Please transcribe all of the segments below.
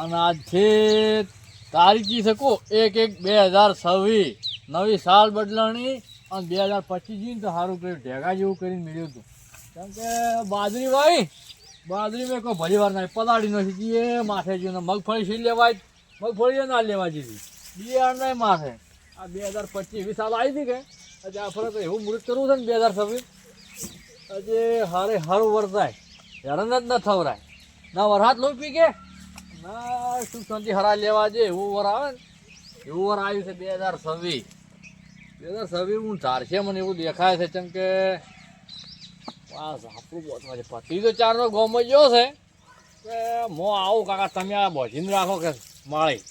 અને આજ છે તારીખી શકો એક એક બે હજાર છવ્વીસ. નવી સાલ બદલાણી અને બે હજાર પચીસ જીને તો સારું કર્યું. ઢેગા જેવું કરીને મળ્યું હતું. કેમ કે બાજરી ભાઈ બાજરી મેં કોઈ ભલી વાર નહીં. પલાળી નથી એ માથે જોઈને મગફળી સી લેવાય? મગફળી ના લેવા જીધી નહીં માથે. આ બે હજાર પચીસ એવી સાલ આવી હતી કે? આજે આપણે તો એવું મૃત કરવું છે ને બે હજાર છવ્વીસ? આજે હારે હારું વર્તાય. હેરાન જ ન થવરાય. ના વરસાદ લોપી કે? ના સુખ શાંતિ હરા લેવા જે એવું વર આવે ને, એવું વર આવ્યું છે બે હજાર છવ્વીસ. બે હજાર છવ્વીસ હું ચારશે મને એવું દેખાય છે, કેમ કે બસ આપણું બોધમાં છે પતિ તો ચારનો ગોમ મજ્યો છે. કે મો આવું કાકા, તમે આ બોજીને રાખો કે માળી.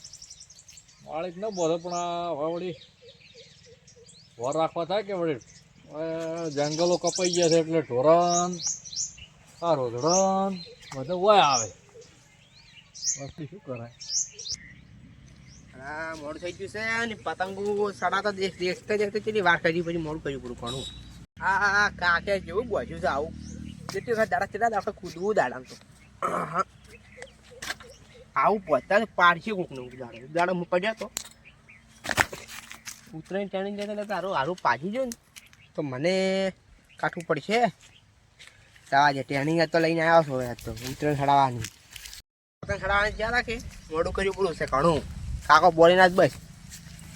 માળી ન બોધો પણ હવે વળી વર રાખવા થાય કે વળી જંગલો કપાઈ ગયા છે એટલે ઢોરણ, આ રોધડણ બધું હોય આવે. શું કરાય? હા મોડું થઈ ગયું છે અને પતંગો સડા તો દેખ દેખતા દેખતા કેટલી વાર કરી, પછી મોડું કર્યું પૂરું ઘણું. હા હા કાકે જેવું બોજ્યું છે આવું. દાડા કેટલા દાડા કૂદવું દાડા તો. આવું પહોંચતા પાડશે કોકનું દાડો. દાડો હું તો. ઉતરાઈને ટેણી જાય એટલે તારું હારું પાછી જો ને. તો મને કાઠું પડશે. તાવા જે તો લઈને આવ્યો છો તો. ઉતરાણ ચડાવવાની પતંગ ચડાવવાની જ્યાં રાખે. મોડું કર્યું પૂરું છે ઘણું. કાકો બોલીને જ બસ.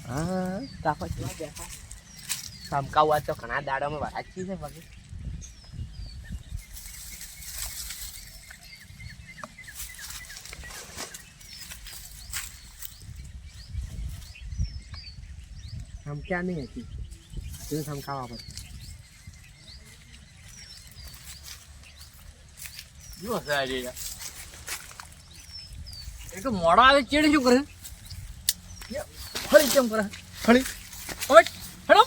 હા. કાકો કેવા બેઠા. ધમકાવું આજ તો ઘણા દાડામાં વાંચી છે બાકી ધમક્યા નહીં હતી તું ધમકાવા પછી જો છે આજે યાર. એ તો મોડા આવે ચેડી શું કરે? ફરી કેમ કરે? ફરી. હેડો.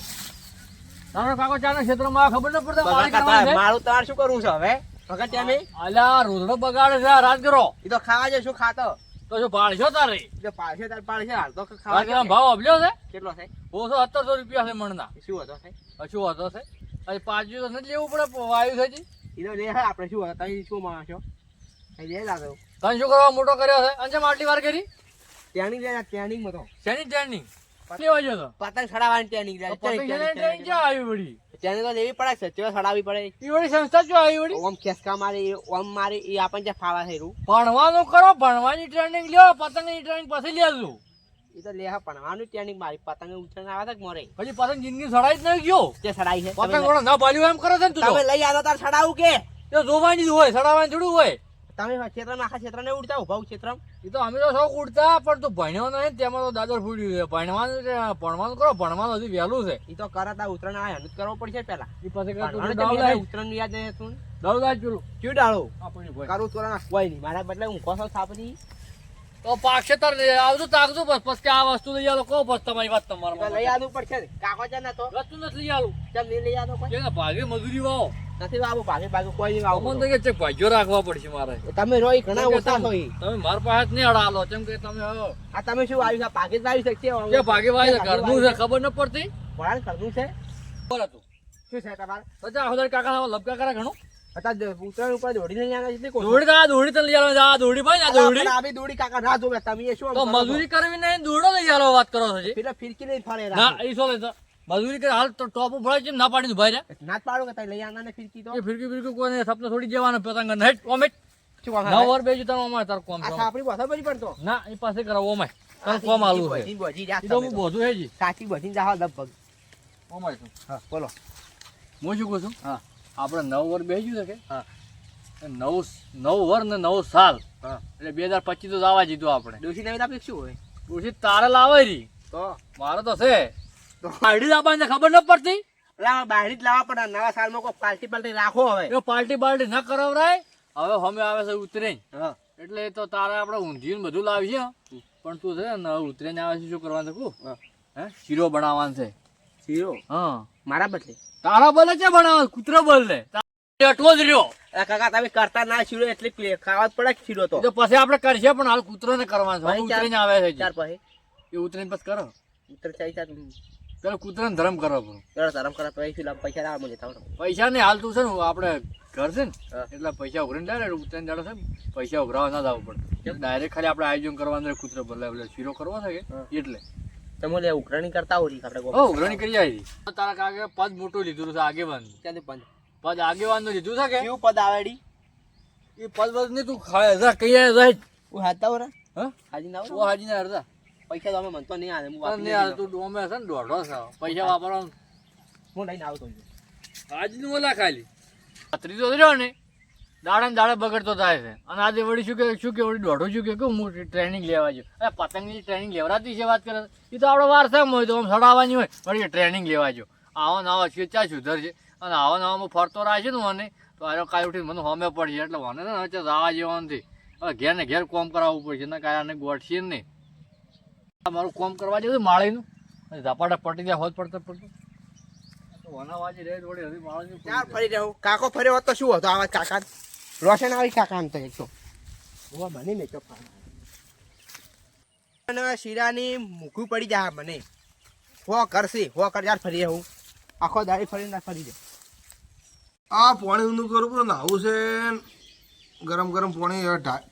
તારો કાકો ચાના ક્ષેત્રમાં ખબર ન પડતા મારી કરવાની મારું તાર શું કરવું છે હવે? ભગત ત્યાં અલ્યા રોધડો બગાડે છે રાત કરો. એ તો ખાવા શું ખાતો? તો શું પાડશો તારે? જો પાડશે તાર પાડશે હાલ તો ખાવા ભાવ અબલ્યો છે? કેટલો છે? ઓછો સત્તરસો રૂપિયા છે મણના. શું હતો છે? શું હતો છે? અરે પાછું તો નથી લેવું પડે વાયુ છે એ તો લે હે આપણે શું હતા? તમે શું માણસો? લે લાગો તને શું કરવા મોટો કર્યો છે? અંજમ આટલી વાર કરી? ટ્રેનિંગ લે ટ્રેનિંગમાં તો. શેની ટ્રેનિંગ લેવા ગયો તો? પતંગ ચડાવવાની ટ્રેનિંગ પતંગ ટ્રેનિંગ ક્યાં આવી વળી? ટ્રેનિંગ તો લેવી પડે છે તેઓ સડાવી પડે. વળી સંસ્થા જો આવી વળી? ઓમ ખેસકા મારે ઓમ મારે એ આપણને જે ફાવા રૂ. ભણવાનું કરો ભણવાની ટ્રેનિંગ લ્યો પતંગની ટ્રેનિંગ પછી લેજો. એ તો લેહા પણ ભણવાનું ટ્રેનિંગ મારી. પતંગ ઉછળ આવે કે મોરે? પછી પતંગ જિંદગી સડાઈ જ નહીં ગયો. તે સડાઈ છે. પતંગ ન પાલ્યું એમ કરો છે ને તું તમે લઈ આવ્યો તાર સડાવું કે? એ જોવાની જ હોય સડાવવાની થોડું હોય. તમે ક્ષેત્રમાં આખા ક્ષેત્રને ઉડતા ઊભા ક્ષેત્રમાં. એ તો અમે તો સૌ ઉડતા પણ તું ભણ્યો નહીં તેમાં તો દાદર ફૂટ્યું છે. ભણવાનું છે, ભણવાનું કરો ભણવાનું હજી વહેલું છે. એ તો કરતા ઉત્તરાયણ આ હેલ્પ કરવો પડશે પેલા. એ પછી ઉતરણ યાદ નહીં તું દાવ લાય પેલું. ક્યું ડાળો? આપણને કરું તોરણ કોઈ નહીં મારા બદલે હું કોસો થાપની તો પાકશે તાર આવજો તાકજો બસ. પછી આ વસ્તુ લઈ આવો. કહો બસ તમારી વાત તમારે લઈ આવવું પડશે. કાકો છે ને તો. વસ્તુ નથી લઈ આવું. ચમ નહીં લઈ આવો કોઈ. કે ભાગે મજૂરી વાવો. નથી આવું ભાગે ભાગે કોઈ નહીં અમન મને આવું કે ભાગ્યો રાખવા પડશે મારે. તમે રોઈ ઘણા ઓછા છો તમે માર પાસે નહીં અડાલો. કેમ કે તમે આ તમે શું આવ્યું છે? ભાગે જ આવી શકશે કે ભાગે વાય ઘરનું છે ખબર ન પડતી? ભણાણ કરવું છે? બોલ હતું શું છે તમારે? સજા દાડી કાકા લબકા કરે ઘણું. ઉતરણ ઉપર દોડીને લઈ આવ્યા એટલે દોડી તો દોડી તો લઈ આલો આ દોડી ભાઈ આ દોડી. આવી દોડી કાકા ના જોવે તમે શું તો મજૂરી કરવી નહીં દોડો લઈ આલો વાત કરો છો પેલા ફિરકી લઈ ફરે ના એ શું લેતા મજૂરી કરે હાલ તો ટોપ ઉપર છે ના પાડી ભાઈ રે ના પાડો કે લઈ આના ને ફિરકી તો. એ ફિરકી ફિરકી કોઈ સપને થોડી જવાનો પતંગ ને હેટ ઓમેટ શું કામ બેજુ તાર ઓમાય તાર કોમ આ આપણી બધી પડતો? ના એ પાસે કરાવો ઓમાય તાર કોમ આલુ છે. બધી બધી તો હું બોધું સાચી બધી જાહો લગભગ. ઓમાય હા બોલો. હું શું કહું છું? હા. આપણે નવ વર બેસ્યું છે કે? હા. નવ નવ વર ને નવ સાલ. હા. એટલે બે હજાર પચીસ તો આવવા જીધું આપણે. ડોસી નવી આપી શું હોય? પછી તારે લાવે રી. તો? મારો તો છે. તો? હાડી લાવવાની ખબર ન પડતી? લાવા બહાર જ લાવવા પડે નવા સાલમાં કોઈ પાર્ટી પાર્ટી રાખો હવે. એ પાર્ટી બાર્ટી ન કરાવરાય. હવે અમે આવે છે ઉતરે હા. એટલે તો તારે આપણે ઊંધિયું બધું લાવી પણ તું છે ને ઉતરે આવે છે શું કરવાનું છે હે? શીરો બનાવવાનું છે. શીરો? હા. મારા બદલે. તારા બોલે છે પણ કૂતરો બદલે. એટલો જ રહ્યો. કાકા તમે કરતા ના છીડો એટલે પ્લે- ખાવા પડે છીડો તો? પછી આપણે કરશે પણ હાલ કૂતરો ને કરવાનો ચાર- ઉતરીને આવે છે ચાર પછી. એ ઉતરીને પછી કરો. ઉત્તર ચાઈ ચાર પેલો કૂતરાને ધરમ કરો બરો ચલો ધરમ કરવા પૈસા પૈસા લાવવા મને તાવડો પૈસા ને હાલ તું છે ને આપણે ઘર છે ને. એટલા પૈસા ઉઘરીને ડાયરેક્ટ ઉતરીને દાડો છે પૈસા ઉઘરાવા ના જવું પડે. ડાયરેક્ટ ખાલી આપણે આયોજન કરવાનું કૂતરો બદલાય એટલે શીરો કરવો છે. એટલે. તમે લે ઉઘરાણી કરતા હોય આપણે ઉઘરણી ઉઘરાણી કરી આવી તારા કાકે પદ મોટું લીધું છે આગેવાન. ક્યાંથી પદ? પદ આગેવાનનું લીધું છે કે? કેવું પદ આવેડી? એ પદ પદ નહીં તું ખાય જા કઈ આય જાય હું હાતા હા? હાજી ના ઓ હાજી ના અડધા પૈસા તો અમે મનતો નહીં આવે હું વાપરી યાર તું ડોમે છે ને દોઢો છે. પૈસા વાપરવાનું. હું લઈને આવતો હાજી આજનું ઓલા ખાલી. ત્રીજો રહ્યો ને. દાડે દાડે બગડતો થાય છે. અને આજે વળી શું કે શું કે વળી દોઢું શું કે કે હું ટ્રેનિંગ લેવા જો અરે પતંગની ટ્રેનિંગ લેવડાતી છે વાત કરે એ તો આપણો વારસામાં હોય તો આમ સડાવવાની હોય વળી ટ્રેનિંગ લેવા જો આવો નવો છે ચા સુધર છે. અને આવો નવામાં ફરતો છે ને મને તો આરો કાંઈ ઉઠીને મને હોમે પડશે એટલે મને ને હચે રાવા જેવા નથી. હવે ઘેર ને ઘેર કોમ કરાવવું પડશે ને કાંઈ આને ગોઠશે નહીં. આ મારું કોમ કરવા જેવું માળીનું. ઝપાટા પટી જાય હોત પડતા. પડતું વનાવાજી રહે થોડી હજી માળીનું ચાર ફરી રહ્યો કાકો ફર્યો હોત તો શું હતો? આવા કાકા રોશન આવી કાકા કામ તો એક તો. હોવા બની ને ચોખા અને શીરાની મૂકવું પડી જાય મને. હો કરશે હો કર યાર ફરી હું આખો દાડી ફરીને ના ફરી જાય આ પાણી ઊંધું કરવું નાવું છે ગરમ ગરમ પાણી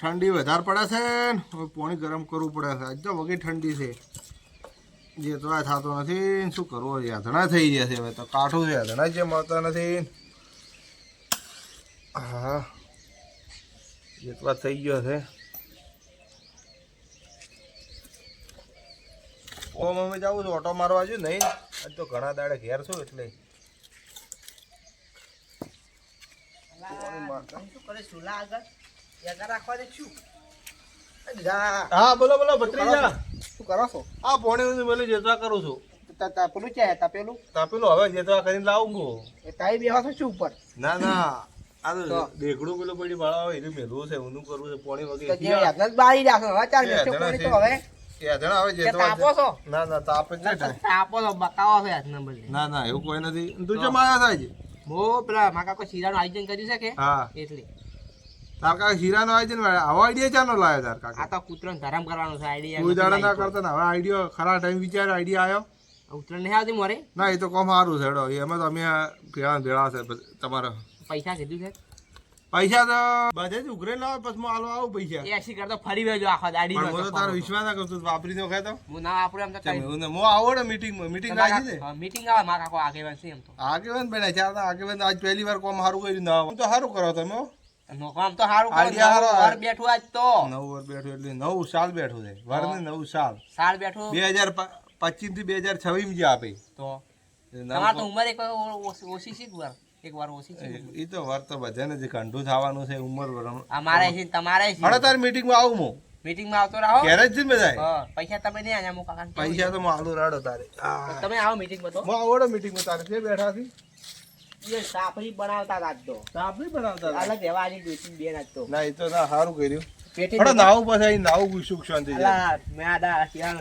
ઠંડી વધારે પડે છે ને. હવે પાણી ગરમ કરવું પડે છે. આજ તો વગી ઠંડી છે. જે તો આ થતો નથી શું કરવું યાધણા થઈ ગયા છે. હવે તો કાઠું છે યાધણા જે મળતા નથી હા. જેટલા થઈ ગયો છે. ઓમ અમે જાવું છું. ઓટો મારવા જો નહીં. આજ તો ઘણા દાડે ઘેર છું એટલે. હા બોલો બોલો ભત્રીજા. શું કરો છો આ પોણે મેલી જેતવા કરું છું. તાપેલું છે તપેલું? તાપેલું હવે જેતવા કરીને લાવું એ તાઈ બેહો છો શું ઉપર? ના ના. આ તો તો? દેખડું પેલું પડી વાળા હોય એનું મેલું છે ઊંધું કરવું છે પોણી વગેરે જે બાળી રાખો હવે ચાલ એ મેચો યાદ પાણી નથી. તો હવે? યાદણા હવે કે જેતવા તાપો છો? ના ના તાપ જ તાપો તો બકાવો છે નંબર ના ના એવું કોઈ નથી. તું ચમ આવ્યા થાય છે? મો પેલા માકા કોઈ શીરાનું આયોજન કર્યું છે કે? હા. એટલે. તાર કાકા શીરાનો આયોજન આવો આઈડિયા ચાનો લાવ્યો તાર કાકા? આ તો કૂતરોને ધરમ કરવાનું છે આઈડિયા કોઈ દાડા ના કરતા ને હવે આઈડિયો ખરા ટાઈમ વિચાર આઈડિયા આવ્યો ઉતરણ નહીં આવતી મોરે? ના એ તો કોમ સારું છે એમાં તો અમે ભેળા ભેળા છે તમારે. પૈસા સીધું છે? પૈસા તો બધે જ ઉઘરે લાવો પછી હું આલો આવું પૈસા. એસી કરતો ફરી વેજો આખો દાડી પણ તો તારો વિશ્વાસ ના કરતો વાપરી તો. ખાતો હું ના વાપરું એમ તો કઈ હું હું આવો ને મીટિંગ રાખી દે. મીટિંગ આવે મારા કાકો આગેવાન છે એમ તો. આગેવાન બન્યા ચાર તો આગેવાન આજ પહેલી વાર કોમ સારું કર્યું ના હું તો સારું કરો તમે. તો કરો. હારો. વર બેઠું આજ તો. નવ બેઠું એટલે નવ સાલ બેઠું છે વર ને નવ સાલ. સાલ બેઠું. બે હજાર પચીસથી બે હજાર છવ્વીસ જે આપે. તો? તમારે તો ઉંમર એક ઓછી છે એક વાર ઓછી છે એ તો વાર તો બધાને જે કંઠું થવાનું છે ઉંમર વર અમારે છે તમારે છે. હવે છે તારી મીટિંગમાં આવું હું મીટિંગમાં આવતો રહો. ઘેર જ છે બધા પૈસા તમે નહીં આયા હું કાકા પૈસા તો માલુ રાડો તારે. તમે આવો મીટિંગમાં તો. હું આવડો મીટિંગમાં તારે છે બેઠા સાપરી બનાવતા આજ તો. સાપરી બનાવતા અલગ રહેવા આલી જોઈતી બેન આજ તો. ના એ તો ના સારું કર્યું. પેટી નાવું પછી નાવું સુખ શાંતિ મેં આ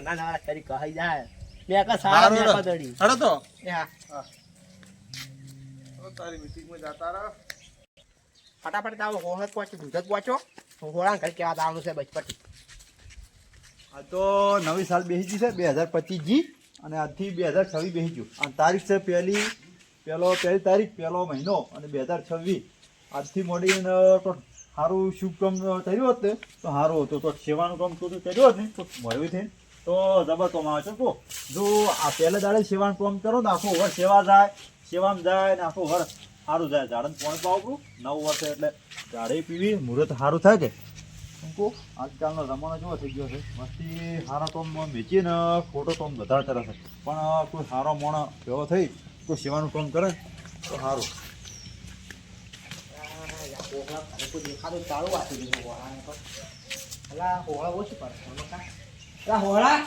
ના ના કરી કહી જાય. મેં કા સારા મેં હેડો. કા તો. હા, હવે તારી મીટિંગમાં જતા રહો. ફટાફટ આવો હોળત પહોંચો દૂધ જ પહોંચો હોળા ઘર કેવા આવવાનું છે બચપટી આ તો નવી સાલ બેસી ગઈ છે બે હજાર પચીસ જી અને આજથી બે હજાર છવ્વીસ બેસી ગયું. અને તારીખ છે પહેલી પહેલો પહેલી તારીખ પહેલો મહિનો અને બે હજાર છવ્વીસ. આજથી મોડીને તો સારું શુભ કામ કર્યું હોત ને તો સારું હતું. તો સેવાનું કામ તું કર્યું હોત ને તો મળ્યું થઈને તો જબર કામ આવે છે તો જો આ પહેલે દાડે સેવાનું કામ કરો ને આખું વર સેવા જાય સેવામાં જાય ને આખું વર્ષ સારું જાય ઝાડને પાણી પાવું નવ વર્ષે એટલે ઝાડે પીવી, મુહૂર્ત સારું થાય કે અંકુ આજકાલનો જમાનો કેવો થઈ ગયો છે? મસ્તી સારા ટોમ વેચીએ ને, ખોટો ટોમ વધારે કરે છે. પણ કોઈ સારો મોણ એવો થઈ, કોઈ સેવાનું કામ કરે, તો સારું દેખાતું ચાલુ આપી દીધું હોળાને તો હોળા ઓછું પડે. હોળા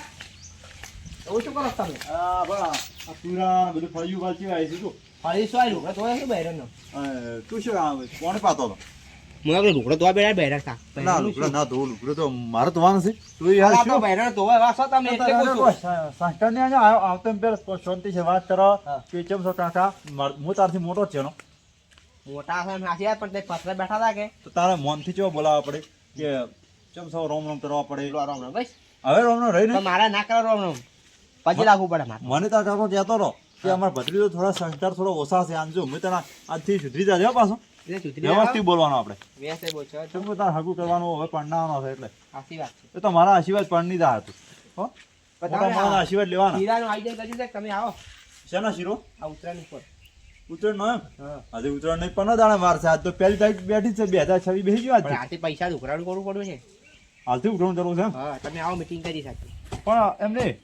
ઓછું કરો તમે હા બા આ તુરા બધું ફળિયું વાંચી આવી છે તું ફરી શું આવ્યું? લુગડા ધોયા છે બહેરાનો તું શું આ કોણ પાતો હતો? મને આપણે લુગડા ધોવા બેઠા બેઠા હતા ના બહેરાનું ના ધોવું લુગડો તો મારે તો વાંધો છે. તું યાર અલા, શું તો બહેરાનો ધોવા તમે એટલે કહું છું. સંસ્કાર ને આવતો એમ શાંતિ છે વાત કરો. કે ચમ છો કાકા? હું તારથી મોટો જ છે નો મોટા છે એમ પણ તે પથરા બેઠા હતા કે? તો મનથી ચો બોલાવવા પડે? કે છો રોમ રોમ કરવા પડે? રોમ રોમ રામ બસ. હવે રોમ રોમ રહી ને મારા મારે ના કરો રોમ રામ પછી લાગવું પડે મારે. મને તો કાકો કહેતો રહો કે અમારા ભત્રીજો થોડા સંસ્કાર થોડો ઓછા છે આમ જો મેં તને આજથી સુધરી હો પાછો. વ્યવસ્થિત બોલવાનું આપણે. કે તારે હગું કરવાનું હવે પડનાવાનો છે એટલે. એ તો મારા આશીર્વાદ પડની દા હતું. હો? મારા આશીર્વાદ લેવાના. હીરાનો આયોજન કર્યું છે તમે આવો. શેના શીરો? આ ઉત્તરાયણ ઉપર. ઉત્તરાયણ નો એમ આજે ઉત્તરાયણ નહીં પણ દાણા વાર છે. આજ તો પહેલી તારીખ બેઠી છે બે હજાર છવ્વીસ બેસી ગયો આજે પૈસા ઉઘરાણ કરવું પડ્યું છે. હાલથી ઉઘરાણ કરવું છે તમે આવો મીટિંગ કરી શકે પણ એમ નહીં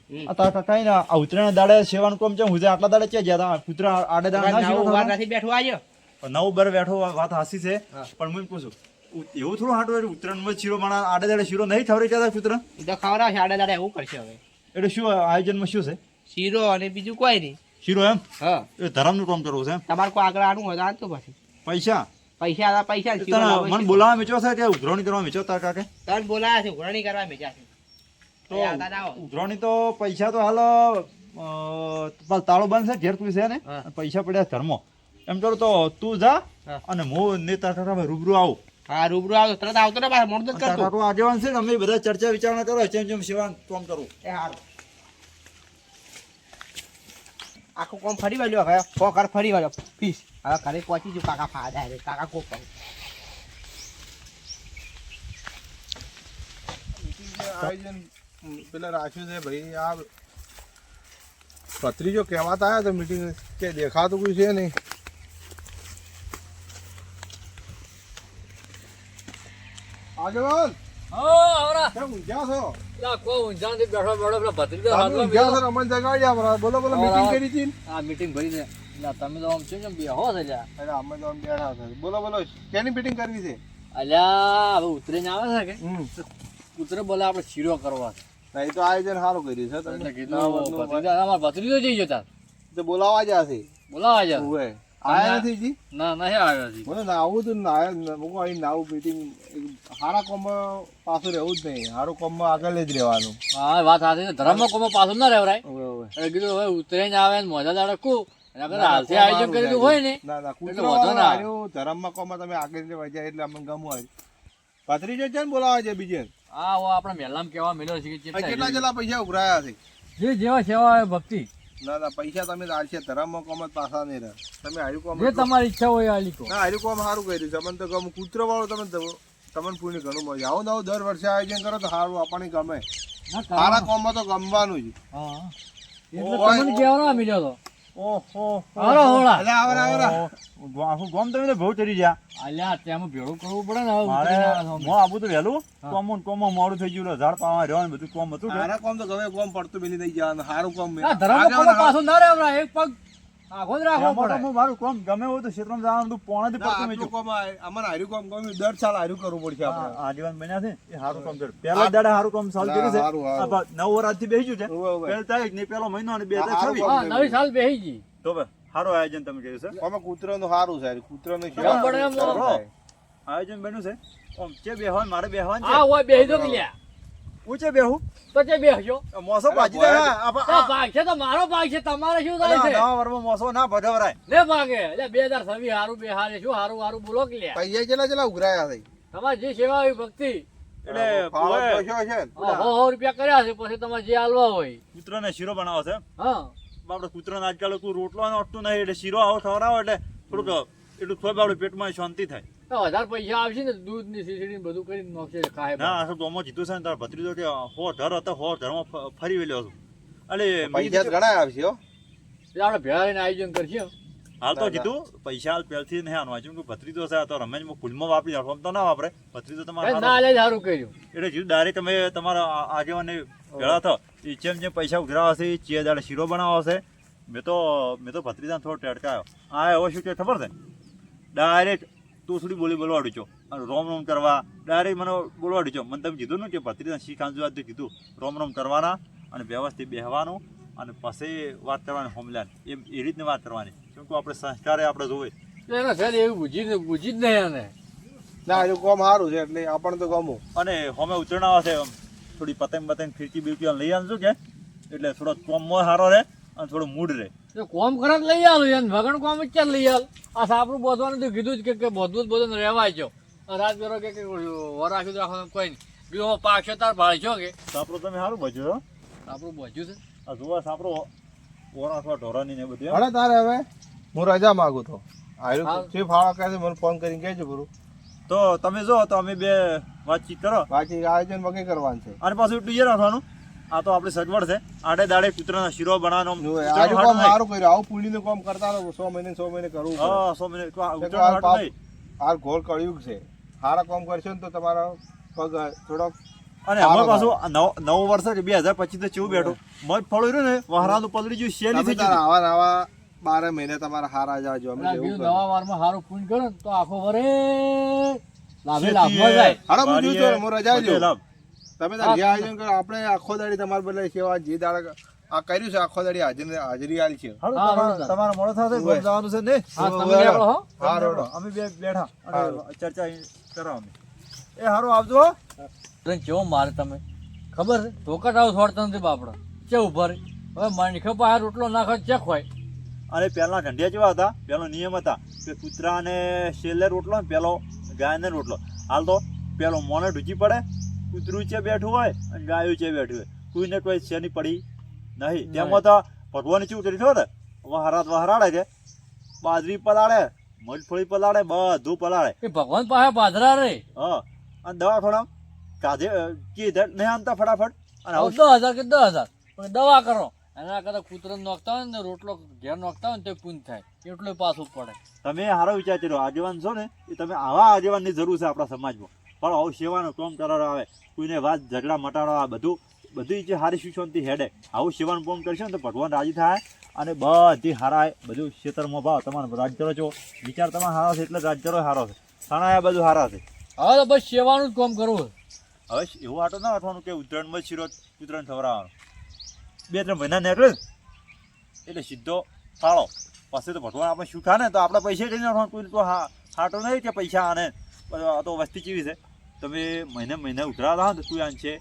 કઈ ના આ ઉત્તરાયણ દાડે સેવાનું કોમ છે હું આટલા દાડે ક્યાં ગયા હતા કૂતરા આડે દાડે નથી બેઠું આજે. નવ બર બેઠો વાત હાસી છે. પણ હું એમ પૂછું છું એવું થોડું હાટું ઉત્તરાયણમાં શીરો માણા આડે દાડે શીરો નહીં થવરી જતા કૂતરા તો ખવડાવ છે આડા એવું કરશે હવે. એટલે શું આયોજનમાં શું છે? શીરો અને બીજું કોઈ નહીં. શીરો એમ? હા. એ ધર્મનું કામ કરવું છે તમારે કોઈ આગળ આનું હોય તો પછી. પૈસા? પૈસા પૈસા મને બોલાવા મેચવા છે કે ઉઘરાણી કરવા મેચો તાર કાકે? તને બોલાયા છે ઉઘરાણી કરવા મેચ્યા છે. તો એ આવતા ના આવો. ઉઘરાણી તો પૈસા તો હાલ પાલ તાળો બંધ છે ઘેર તું છે ને પૈસા પડ્યા ધર્મો. એમ કરો તો તું જા અને હું નેતા તારા રૂબરૂ આવું. હા રૂબરૂ આવો. તરત આવતો ને પાછો મોડું કરતો. કાકો આગેવાન છે ને અમે બધા ચર્ચા વિચારણા કરો જેમ જેમ સેવાન તોમ કરું. એ હારું. આખું કોમ ફરી વળ્યો હવે. ફોકર ફરી વળ્યો. પીસ. હવે ઘરે પહોંચી જુ કાકા ફાદા રે કાકા કહું આયોજન પેલા રાખ્યું છે ભાઈ આ ભત્રીજો કહેવાતા આવ્યા તો મીટિંગ કે દેખાતું કોઈ છે નહીં. આગેવાન કેમ બોલો બોલો મીટિંગ કરી હતી આ મીટિંગ ભરી દે. તમે તો આમ ચેમ ચેમ બેહો છે લ્યા. અમે તો આમ બેઠા છે. બોલો બોલો કેની મીટિંગ કરવી છે? અલ્યા હવે ઉતરીને આવે છે કે? ઉતરે બોલે આપણે શીરો કરવા છે. નહીં તો આયોજન સારું કર્યું છે તમને. તમે કીધું અમારો ભત્રીજો જઈ જતા તો બોલાવા જ બોલાવા જા ઉવે. આયા નથી જી? ના નહીં આવ્યો મને નાવું તો નાય અહીં નાવું મીટિંગ સારા કોમમાં પાછું રહેવું જ નહીં. સારું કોમમાં આગળ જ રહેવાનું. હા વાત સાચી છે. કોમમાં પાછું ના ઉવે એટલે કીધું હવે ઉતરીને આવે ને મોજા દાડે કુ. આયોજન કરેલું હોય ને તમે આગળ રહેવા જાય એટલે અમને ગમવા ભત્રીજો છે ને બોલાવા છે બીજે. આ આપણે મહેલામાં કેવા મળ્યો છે કે કેટલા કેટલા પૈસા ઉઘરાયા છે? જે જેવા સેવા ભક્તિ. ના ના પૈસા તમે આલશે. ધરમમાં કોમ પાછા નહીં રહે. તમે હાર્યું કોમ જે તમારી ઈચ્છા હોય આ લીકો ના હાર્યું કોમ સારું કર્યું તમને તો ગમ. કૂતરો વાળો તમે તમને પુણ્ય ઘણું મળે આવું નવું દર વર્ષે આયોજન કરો તો સારું આપણને ગમે. સારા કોમમાં તો ગમવાનું જ. હા. એટલે તમને કેવાનો મળ્યો તો? ઓહો હારો હોળા આવરા આવરા આખું ગામ તમે બહુ ચડી ગયા. અલ્યા તેમાં ભેળું કરવું પડે ને મારે આવે તો. વેલું તો કોમમાં મોડું થઈ ગયું ઝાડ પાવા રહેવાનું બધું કોમ હતું કે. કોમ તો ગમે કોમ પડતું મિલી નહીં જવાનું સારું કોમ ના રહેવરાય એક પગ આખો જ રાખવો પડે. હું મારું કોમ ગમે એવું તો ક્ષેત્રમાં જવાનું હતું પોણાથી ના, પડતું મેં કોમ અમારે હાર્યું કોમ ગમ્યું દર સાલ હાર્યું કરવું પડશે આપણે. આજીવન બન્યા છે એ સારું કામ કર્યું પહેલા જ દાડે કામ ચાલુ કર્યું છે. સારું, સારું. આ બા- નવ વર્ષ આજથી બેસી ગયું છે ઉવે, ઉવે. પહેલી તારીખ ને પહેલો મહિનો અને બે હજાર સારું છવ્વીસ. નવી સાલ બેહી ગઈ. તો સારું આયોજન તમે કર્યું છે. અમે કૂતરાનું સારું છે કૂતરાનું. આયોજન બન્યું છે. ઓમ ચે બેહવાનું મારે બેહવાન છે. હોય બેહી દો કે લ્યા. ઊંચે બેહું? તો તે બેહજો. મોસો ભાજી દે ભાગ છે તો મારો ભાગ છે તમારે શું થાય છે? ના વર્મો મોસો ના ભજવરાય. ને ભાગે. એટલે બે હજાર છવ્વીસ હારું બે હારે શું? હારું હારું બોલો કે લે. પૈસા કેટલા કેટલા ઉઘરાયા થઈ તમારે જે સેવા હોય ભક્તિ. એટલે ફાળો ઓય, છે. ને? હા, સો સો રૂપિયા કર્યા છે પછી તમારે જે હાલવા હોય. કૂતરાને શીરો બનાવો છે. હા. આપણે ને આજકાલ તું રોટલો ને અટતું નહીં એટલે શીરો આવો ખવડાવો એટલે થોડુંક એટલું થોડું આપણે પેટમાં શાંતિ થાય. વધારે પૈસા આવશે ને દૂધની શીશડી બધું કરીને નોખશે ખાય ના આ તો જીતું છે ને તારા ભત્રીજો કે હો ધર હતો હો ધરમાં ફરી વેલ્યો છું એટલે પૈસા ઘણા આવશે હો. આપણે ભેળા રહીને આયોજન કરશું હાલ તો ના, ના. કીધું પૈસા હાલ પહેલથી નહીં આનું. વાંચ્યું ભત્રીજો છે તો રમેશમાં ફૂલમાં વાપરી નાખો. તો ના વાપરે. ભત્રીજો તમારે ના લે સારું કર્યું. એટલે જીતું ડાયરેક્ટ તમે તમારા આગેવાને ભેળા થો જેમ જેમ પૈસા ઉઘરાવા હશે એ ચીએ દાડે શીરો બનાવો હશે મેં તો મેં તો ભત્રીજાને થોડો ટેડકાયો. આ એવો શું કે ખબર છે? ડાયરેક્ટ તું થોડી બોલી બોલવાડું છો. અને રોમ રોમ કરવા ડાયરેક્ટ મને બોલવાડું છો. મને તમે કીધું ને કે ભત્રીના શીખ આંજુ કીધું. રોમ રોમ કરવાના અને વ્યવસ્થિત બેહવાનું અને પછી વાત કરવાની હોમલેન્ડ. એમ એ રીતની વાત કરવાની. કેમ કે આપણે સંસ્કારે આપણે જોવે. એને સર એવું બુજી જ- બુજી જ નહીં એને ના એ કોમ સારું છે એટલે આપણને તો ગમું. અને હોમે ઉતરણા આવશે આમ થોડી પતંગ પતંગ ફિરકી બિરકી લઈ આવજો કે. એટલે થોડો કોમો સારો રહે અને થોડો મૂડ રહે. કોમ ખરા લઈ આવું એને ભગણ કોમ જ ક્યાં લઈ આવ આ સાપડું બોધવાનું તો કીધું જ કે- કે બધું જ બધું રહેવાય છો. આ રાત બેરો કે વરાખ્યું તો રાખવાનું કોઈ નહીં. બીજું પાક છે તાર છો કે? સાપડું તમે સારું ભજ્યો હો. સાપરું બોધ્યું છે. આ જોવા સાપડું ઓરાખવા ઢોરાની ને બધું. હવે તારે હવે હું રજા માગું તો. આયુ છે ફાળા ફાળો કહે છે મને ફોન કરીને કહેજો બરું. તો તમે જો તો અમે બે વાતચીત કરો. બાકી આયોજન વગેરે કરવાનું છે. અને પાછું એટલું એ રાખવાનું. આ તો આપણી સગવડ છે. આડે દાડે કૂતરાના શીરો બનાવવાનો. સારું કર્યું. આવું પુલીનું કામ કરતા રહો. સો મહિને સો મહિને કરવું. હા સો મહિને. આ તો ઘોર કળ્યું છે. સારા કામ કરશો ને તો તમારો પગ થોડોક અને હવે પાછું આ નવ વર્ષ છે બે હજાર પચીસ તો ચેવું બેઠું. મજ ફળું રહ્યું ને વહરાનું પલડી ગયું શેલી તમે થઈ તારા ગયું? આવા નવા આવા બારે મહિને તમારા હારા જાજો અમે અને આ જેવું બીજું વારમાં સારું પૂન કરો તો આખો વરે લાભે લાભ જાય. હાલો, હું વાડીએ, જોઉં રજા જો લાભ. તમે તો જે આયોજન કરો આપણે આખો દાડી તમારા બદલે સેવા જે દાડા આ કર્યું છે આખો દાડી હાજરી હાજરી આલી છે. તમારે મોડો થશે. જવાનું છે ને? હા તમે. હો હા, રોડો. અમે બે બેઠા ચર્ચા કરો અમે એ હારો આવજો તને કેવો મારે તમે ખબર છે? ધોકટ આવું છોડતા નથી બાપડા. કે ઊભા રહી. હવે મારી ખબર આ રોટલો નાખો ચેક હોય. અરે પહેલા ઢંઢિયા જેવા હતા પહેલો નિયમ હતા કે કૂતરાને શેલે રોટલો ને પેલો ગાયને રોટલો. હાલ તો પેલો મોને ઢૂંચી પડે કૂતરું છે બેઠું હોય અને ગાયું છે બેઠું હોય. કોઈને કોઈ શેની પડી નહીં. તેમાં તો ભગવાન શું કરી ને વહરાત વહરાડે છે બાજરી પલાળે મગફળી પલાળે બધું પલાળે. એ ભગવાન પાસે બાજરા રે. હા. અને દવા થોડા કાધે કીધે નહીં આનતા ફટાફટ. અને દસ હજાર કે દસ હજાર. પણ દવા કરો. એના કરતા કૂતરા નોખતા હોય ને રોટલો ઘેર નોખતા હોય ને તો પૂન થાય. એટલું પાછું પડે. તમે સારો વિચાર કર્યો. આગેવાન છો ને એ તમે આવા આગેવાનની જરૂર છે આપણા સમાજમાં. પણ આવું સેવાનો કોમ કરારો આવે કોઈને વાત ઝઘડા મટાડો આ બધું બધી જે હારી સુશાંતિ હેડે. આવું સેવાનું કોમ કરશે ને તો ભગવાન રાજી થાય અને બધી હારાય બધું ક્ષેત્રમાં ભાવ તમારો રાજ્યરો છો. વિચાર તમારે સારો છે એટલે રાજ્યરો સારો છે. સાણા બધું હારા છે. હવે તો બસ સેવાનું જ કોમ કરવું હવે એવું આટો ના રાખવાનું કે ઉત્તરાયણમાં જ શીરો ઉત્તરાયણ ખવડાવવાનો બે ત્રણ મહિના નીકળે ને એટલે સીધો ફાળો. પછી તો ભગવાન આપણે શું ખા ને તો આપણે પૈસા લઈને રાખવાનું કોઈ તો હા હાટો નહીં કે પૈસા આને. આ તો વસ્તી કેવી છે? તમે મહિને મહિને ઉઘરાતા ને તો આન છે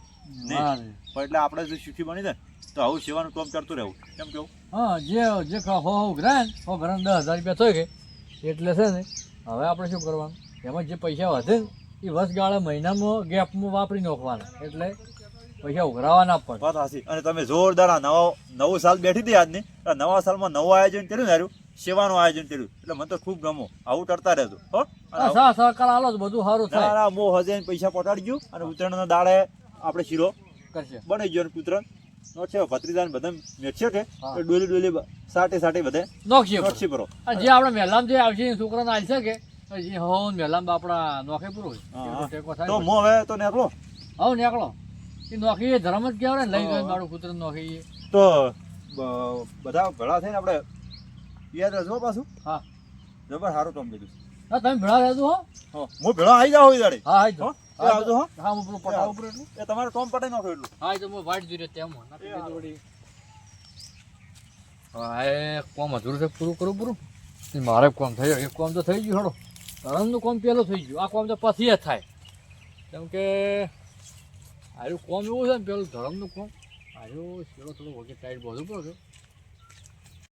નહીં પણ એટલે આપણે જો સુખી બની જાય તો આવું સેવાનું કામ કરતું રહેવું. કેમ કેવું હા? જે જે હો હો ગ્રાન હો ગ્રાન દસ હજાર રૂપિયા થઈ ગઈ. એટલે છે ને હવે આપણે શું કરવાનું? એમાં જે પૈસા વધે ને એ વસગાળા મહિનામાં ગેપમાં વાપરી નાખવાના. એટલે પૈસા ઉઘરાવાના પણ. વાત અને તમે જોરદાર આ નવો નવું સાલ બેઠી હતી આજની નવા સાલમાં નવું આયોજન કર્યું ને સેવાનું આયોજન કર્યું. એટલે મને તો ખૂબ ગમો આવું કરતા રહેજો હો. સહકાર આલો બધું સારું થાય. ના મો હજે પૈસા પટાડી ગયું અને ઉત્તરાયણના દાડે આપણે શીરો કરશે. બની ગયો અને કૂતરા. નો છે ભત્રીજાને બધા મેચ્યો કે ડોલી ડોલી સાટે સાટે બધે નોખીએ પણ. પરો જે આપણે મહેલામ જે આવશે છોકરાને આલશે કે એ મહેલામ આપણા નોખે પૂરું તો મો હવે તો નીકળો? હવે નીકળો. એ નોખી ધરમ જ કહેવાય લઈ. ગયો મારું કૂતરું નોખી તો બધા ભેળા થઈને આપણે યાદ રાખજો પાછું. હા. જબર સારું કામ કર્યું હા તમે ભેળા રહેજો હો. હો ભેળા આવી હોય દાડે. હા આવી હો હા આવજો હો. હા હું પેલું પટાવ ઉપર એટલું. એ તમારે ટોમ પટાઈ નાખો એટલું. હા તો હું વાઈટ જોઈ રહ્યો તેમ કીધું. હા એ કોમ અધૂરું છે પૂરું કરું પૂરું? મારે કોમ થયો એક કોમ તો થઈ ગયું હળો. ધરમનું કોમ પહેલું થઈ ગયું. આ કોમ તો પછી જ થાય. કેમ કે આરું કોમ એવું છે ને પેલું ધરમનું કોમ. આયુ છેલ્લો થોડો વગેરે ટાઈટ બધું પડ્યો